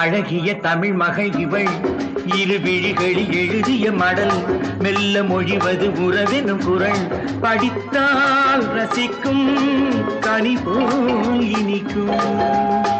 அழகிய தமிழ் மகள் இவள். இரு விழிகளில் எழுதிய மடல் மெல்ல மொழிவது உறவெனும் குரல். படித்தால் ரசிக்கும் கனி போல் இனிக்கும்.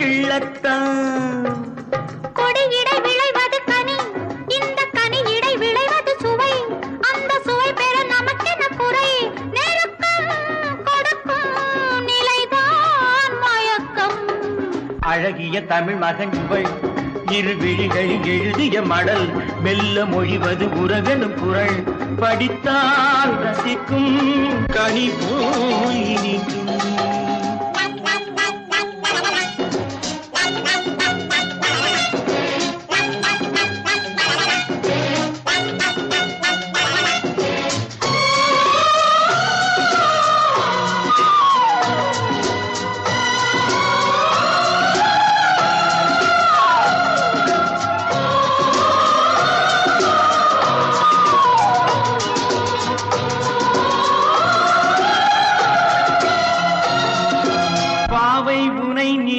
கிள்ளத்தான். கொடியிடை விளைவது கனி இந்த கனி இடை விளைவது சுவை. அந்த சுவை பெற நமக்கென குறை நெருக்கம் கொடுக்கும் நிலைதான் மயக்கம். அழகிய தமிழ் மகன் இவள் இரு விழிகளில் எழுதிய மடல் மெல்ல மொழிவது உறவெனும் குரல். படித்தால் ரசிக்கும் கனி போல் இனிக்கும்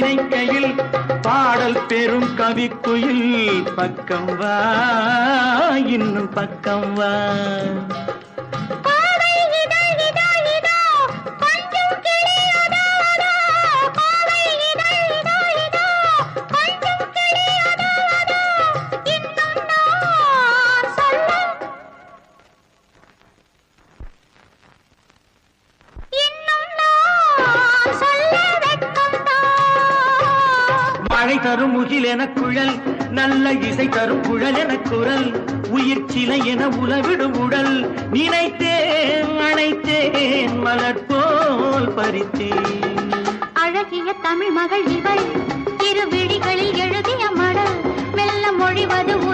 இசைக்கையில் பாடல் பெரும் கவிக்குயில் பக்கம் வா இன்னும் பக்கம் வா. மழை தரும் முகில் என குழல் நல்ல இசை தரும் குழல் என குரல் உயிர் சிலை என உலவிடும் உடல். நினைத்தேன் அணைத்தேன் மலர் போல் பறித்தேன். அழகிய தமிழ் மகள் இவள் திருவிழிகளில் எழுதிய மடல் மெல்ல மொழிவது